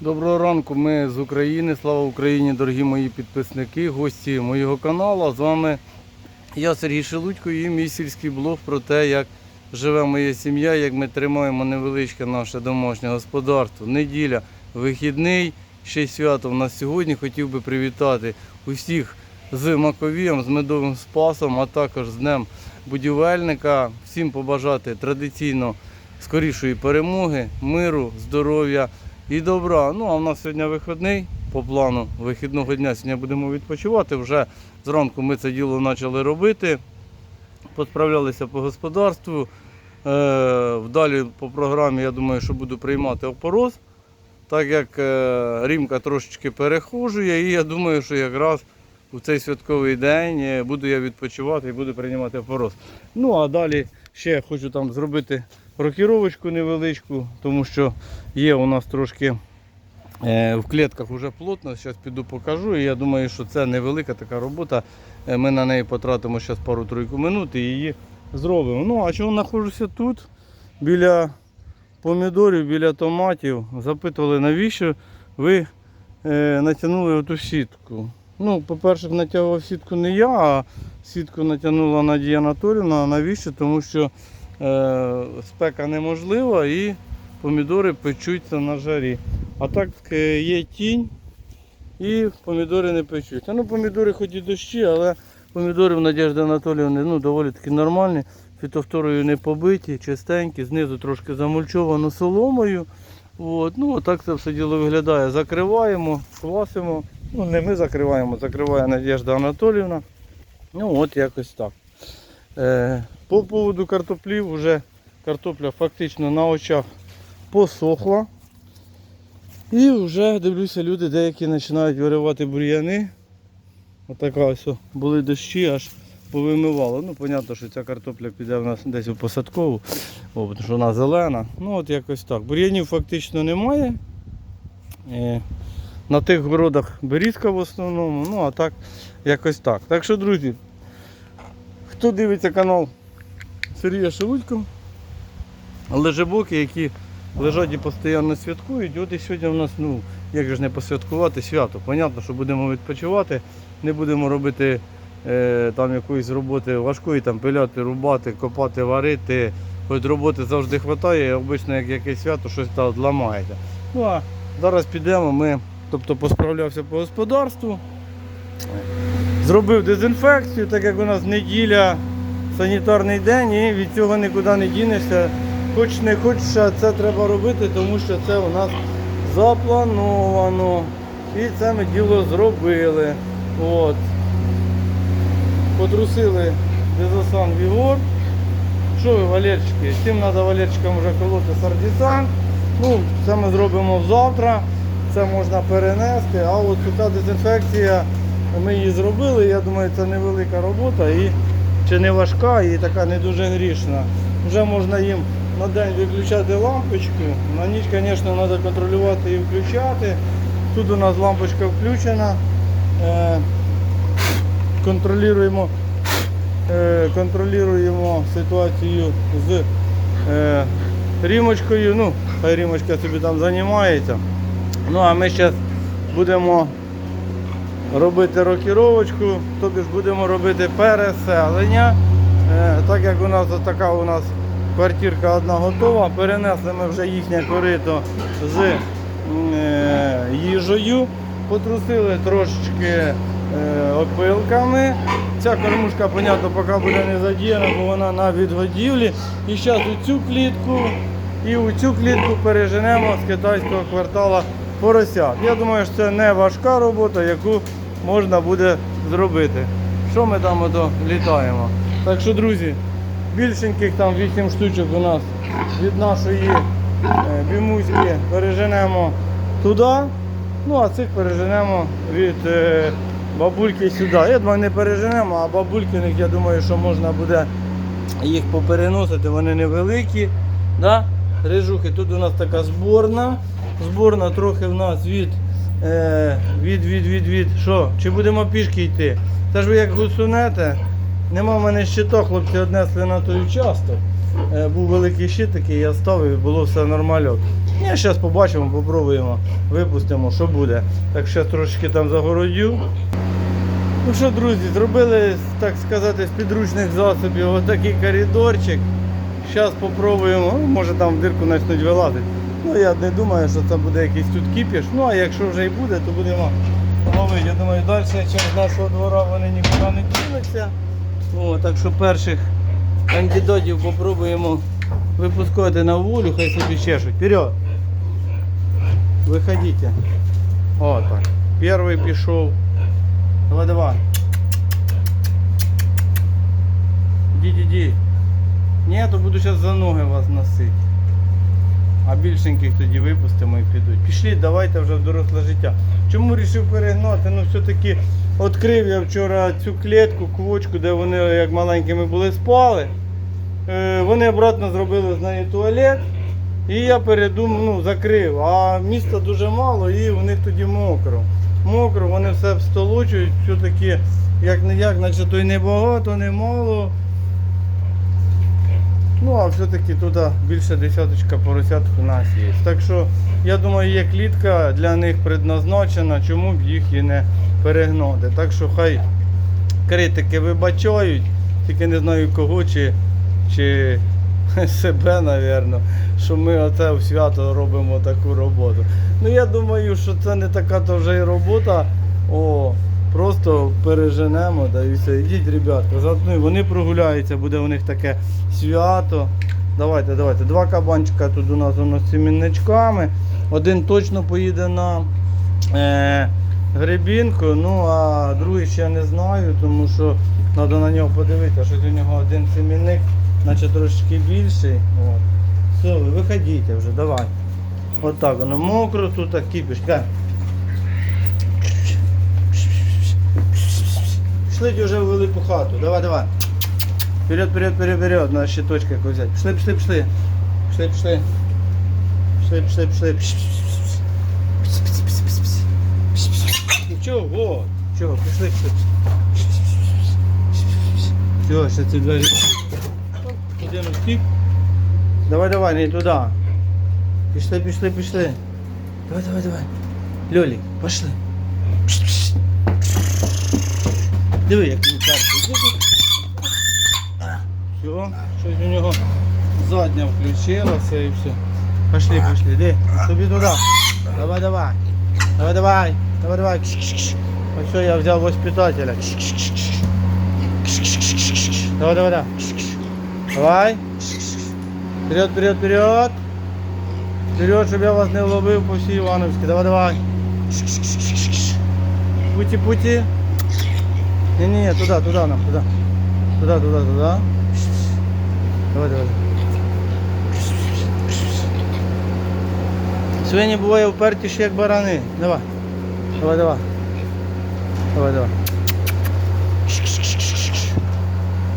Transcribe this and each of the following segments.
Доброго ранку, ми з України. Слава Україні, дорогі мої підписники, гості моєго каналу. З вами я Сергій Шелудько і мій сільський блог про те, як живе моя сім'я, як ми тримаємо невеличке наше домашнє господарство. Неділя, вихідний, ще свято в нас сьогодні. Хотів би привітати усіх з Маковієм, з медовим спасом, а також з Днем будівельника. Всім побажати традиційно скорішої перемоги, миру, здоров'я і добра. Ну а в нас сьогодні вихідний. По плану вихідного дня сьогодні будемо відпочивати. Вже зранку ми це діло почали робити. Посправлялися по господарству. Е, вдалі по програмі я думаю, що буду приймати опороз, так як е, Рімка трошечки перехожує, і я думаю, що якраз у цей святковий день е, буду я відпочивати і буду приймати опороз. Ну а далі ще хочу там зробити рокіровочку невеличку, тому що є у нас трошки е, в клітках вже плотно. Зараз піду покажу. І я думаю, що це невелика така робота. Е, Ми на неї потратимо зараз пару-тройку минут і її зробимо. Ну, а чого знаходжуся тут? Біля помідорів, біля томатів. Запитували, навіщо ви е, натягнули оту сітку. Ну, по-перше, натягував сітку не я, а сітку натягнула Надія Анатолівна. А Навіщо? Тому що спека неможлива і помідори печуться на жарі. А так е, є тінь і помідори не печуться. Ну, помідори хоч і дощі, але помідори в Надежди Анатоліївни ну, доволі таки нормальні. Фітофторою не побиті, чистенькі, знизу трошки замульчовано соломою. От, ну, отак це все діло виглядає. Закриваємо, квасимо. Ну, не ми закриваємо, закриває Надежда Анатоліївна. Ну, от якось так. Е, по поводу картоплів, вже картопля фактично на очах посохла. І вже дивлюся, люди деякі починають виривати бур'яни. Отака ось були дощі, аж повимивало. Ну, понятно, що ця картопля піде в нас десь у посадкову, о, тому що вона зелена. Ну от якось так. Бур'янів фактично немає. Е, на тих городах берізка в основному, ну а так якось так. Так що, друзі, хто дивиться канал Сергія Шелудько, лежебоки, які лежать і постійно святкують. От і сьогодні у нас, ну, як же ж не посвяткувати свято. Понятно, що будемо відпочивати, не будемо робити е, там якоїсь роботи важкої, там пиляти, рубати, копати, варити. Хоч роботи завжди вистачає, обично як якесь свято щось там ламається. Ну а зараз підемо, ми, тобто посправлявся по господарству, зробив дезінфекцію, так як у нас неділя, санітарний день, і від цього нікуди не дінешся. Хоч не хоч, це треба робити, тому що це у нас заплановано. І це ми діло зробили. От. Потрусили дезосан Вігор. Що ви, Валерчики? Всім треба Валерчикам вже колоти сардісан. Ну, це ми зробимо завтра. Це можна перенести. А от така дезінфекція, ми її зробили. Я думаю, це невелика робота і чи не важка і така не дуже грішна. Вже можна їм на день виключати лампочку. На ніч, звісно, треба контролювати і включати. Тут у нас лампочка включена. Е, контролюємо, е, контролюємо ситуацію з е, рімочкою. Ну, хай рімочка собі там займається. Ну а ми зараз будемо робити рокіровочку, тобто ж будемо робити переселення. Е, так як у нас така у нас квартирка одна готова, перенесли ми вже їхнє корито з е, їжею, потрусили трошечки е, опилками. Ця кормушка, понятно, поки буде не задіяна, бо вона на відгодівлі. І зараз у цю клітку і у цю клітку переженемо з китайського квартала поросят. Я думаю, що це не важка робота, яку можна буде зробити. Що ми там ото літаємо? Так що, друзі, більшеньких там 8 штучок у нас від нашої е, бімузьки переженемо туди. Ну а цих переженемо від е, бабульки сюди. Я думаю, не переженемо, а бабулькиних, я думаю, що можна буде їх попереносити, вони невеликі. Да? Рижухи, тут у нас така зборна. Зборна трохи в нас від, е, від, від, від, від, що? Чи будемо пішки йти? Та ж ви як гусунете, Нема в мене щита, хлопці однесли на той участок. Е, Був великий щит такий, я ставив і було все нормально. Ні, зараз побачимо, попробуємо, випустимо, що буде. Так що трошки там загородю. Ну що, друзі, зробили, так сказати, з підручних засобів отакий коридорчик. Зараз спробуємо, може там в дирку почнуть вилазити. Ну я не думаю, що це буде якийсь тут кіпіш. Ну а якщо вже і буде, то будемо ловити. Я думаю, далі через нашого двора вони нікуди не дінуться. О, так що перших кандидатів попробуємо випускати на волю, хай собі чешуть. Вперед! Виходите. О, так. Перший пішов. Давай, давай. Іди. Ні, то буду зараз за ноги вас носити. А більшеньких тоді випустимо і підуть. Пішли, давайте вже в доросле життя. Чому вирішив перегнати? Ну все-таки відкрив я вчора цю клітку, квочку, де вони як маленькими були спали. Е, Вони обратно зробили з неї туалет. І я передумав, ну, закрив. А міста дуже мало і у них тоді мокро. Мокро, вони все встолочують, все-таки як не як, наче то й не багато, не мало. Ну, а все-таки тут більше десяточка поросяток у нас є. Так що, я думаю, є клітка для них предназначена, чому б їх і не перегнати. Так що хай критики вибачають, тільки не знаю кого чи, чи себе, напевно, що ми оце в свято робимо таку роботу. Ну я думаю, що це не така то вже і робота. О, просто переженемо да і все. Ідіть, ребятка, заодно вони прогуляються, буде у них таке свято. Давайте, давайте. Два кабанчика тут у нас воно з цімінничками. Один точно поїде на е, гребінку, ну а другий ще не знаю, тому що треба на нього подивитися, що у нього один цемінник, наче трошки більший. От. Все, ви виходіть вже, давай. От так воно мокро тут, так кипиш. Пішли вже в велику хату. Давай, давай. Вперед, вперед, вперед, вперед. Надо щиточка якось взяти. Пішли, пішли, пішли. Пішли, пішли. Пішли, пішли, пішли. Чого? Чого? Пішли, пішли. Все, ще ці двері. Один втік. Давай, давай, не туди. Пішли, пішли, пішли. Давай, давай, давай. Льолік, пішли. Диви, як він перший. Все, щось у нього задня включилася і все. Пошли, пошли, іди, тобі туди. Давай, давай. Давай, давай. Давай, давай. Все, я взяв воспитателя. Давай, давай, давай. Давай. Вперед, вперед, вперед. Вперед, щоб я вас не вловив по всій Івановській. Давай, давай. Пути, пути. Не-не-не, туда, туда нам, туда. Туда, туда, туда. Давай, давай. Свині буває впертіші, як барани. Давай. Давай, давай. Давай, давай.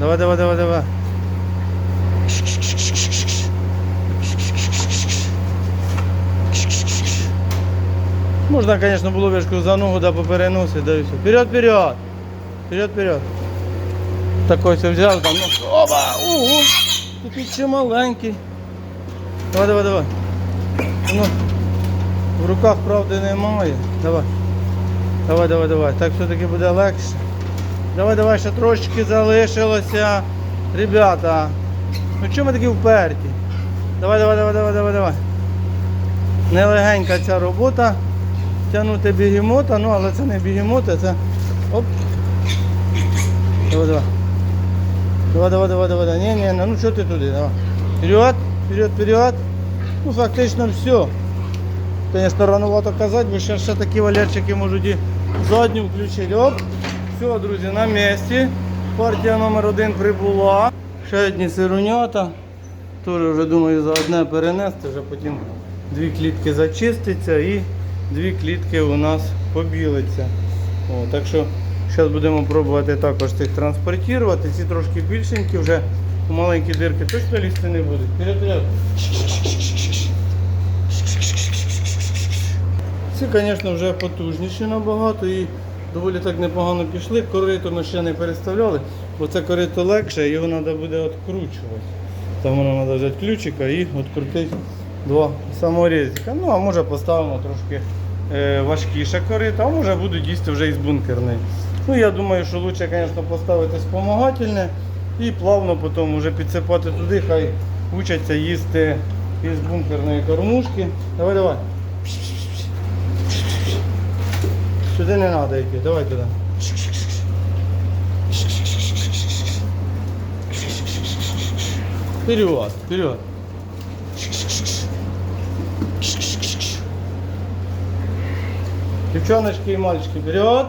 Давай, давай, давай, давай. Можна, конечно, було вишку за ногу да попереносити, да і все. Вперед, вперед! Вперед, вперед. Так ось я взяв там. Ну, оба! Ого! Такий ще маленький. Давай, давай, давай. Ну, в руках правди немає. Давай. Давай, давай, давай. Так все-таки буде легше. Давай, давай, ще трошечки залишилося. Ребята. Ну чому ми такі вперті? Давай, давай, давай, давай, давай, давай. Нелегенька ця робота. Тягнути бігемота, ну але це не бігемота, це. Оп. Давай, давай. Давай, давай, давай, давай, давай. Не, не, ну що ти туди, давай. Вперед, вперед, вперед. Ну фактично все. Конечно, рановато казати, бо ще, ще такі валерчики можуть і задню включити. Оп. Все, друзі, на місці. Партія номер один прибула. Ще одні сирунята. Теж вже думаю за одне перенести, вже потім дві клітки зачиститься і дві клітки у нас побілиться. О, так що зараз будемо пробувати також цих транспортувати. Ці трошки більшенькі вже маленькі дирки точно лізти не будуть. Вперед, вперед. Звісно, вже потужніші набагато і доволі так непогано пішли. Корито ми ще не переставляли. бо це корито легше, його треба буде відкручувати. Там воно треба взяти ключика і відкрутити два саморізика. Ну, а може поставимо трошки е, важкіше корито, а може будуть їсти вже із бункерної. Ну, я думаю, що краще, звісно, поставити спомагательне і плавно потім вже підсипати туди, хай учаться їсти із бункерної кормушки. Давай, давай. Сюди не треба йти, давай туди. Вперед, вперед. Девчоночки и мальчики, вперед.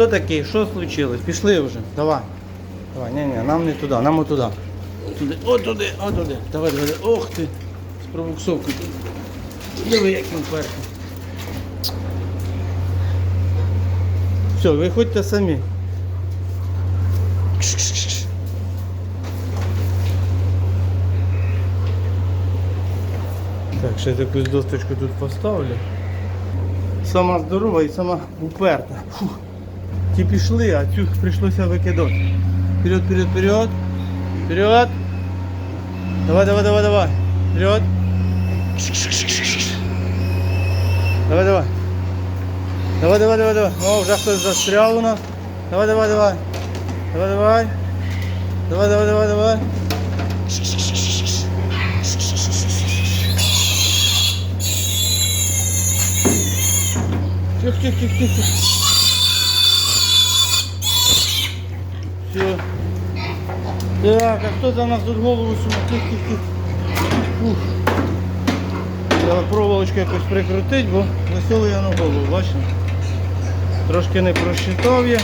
Хто такий? Що случилось? Пішли вже. Давай. Давай, ні, ні, нам не туди, нам отуди. Туди, о туди, о туди. Давай, давай. Ох ти. З пробуксовкою. Диви, як він перший. Все, виходьте самі. Так, ще якусь досточку тут поставлю. Сама здорова і сама уперта. Фух. Ті пішли, а цю прийшлося викидати. Вперед, вперед, вперед. Вперед. Давай, давай, давай, давай. Вперед. Давай, давай. Давай, давай, давай, давай. О, вже хтось застряв у нас. Давай, давай, давай. Давай, давай. Давай, давай, давай, давай. Тихо, тихо, тихо, тихо. Все. Так, а за нас тут голову. Ух. Треба проволочку якось прикрутити, бо веселий я на голову, бачите? Трошки не просчитав я.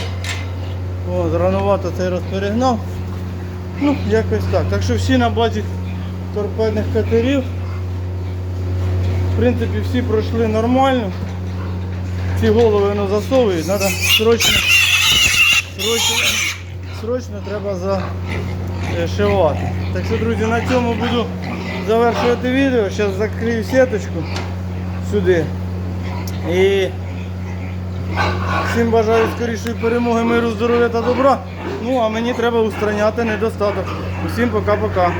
О, рановато цей раз. Ну, якось так. Так що всі на базі торпедних катерів. В принципі, всі пройшли нормально. Ці голови воно засовують, треба срочно, срочно, срочно треба зашивати. Так що, друзі, на цьому буду завершувати відео. Зараз закрию сіточку сюди. І всім бажаю скорішої перемоги, миру, здоров'я та добра. Ну а мені треба устраняти недостаток. Усім пока-пока.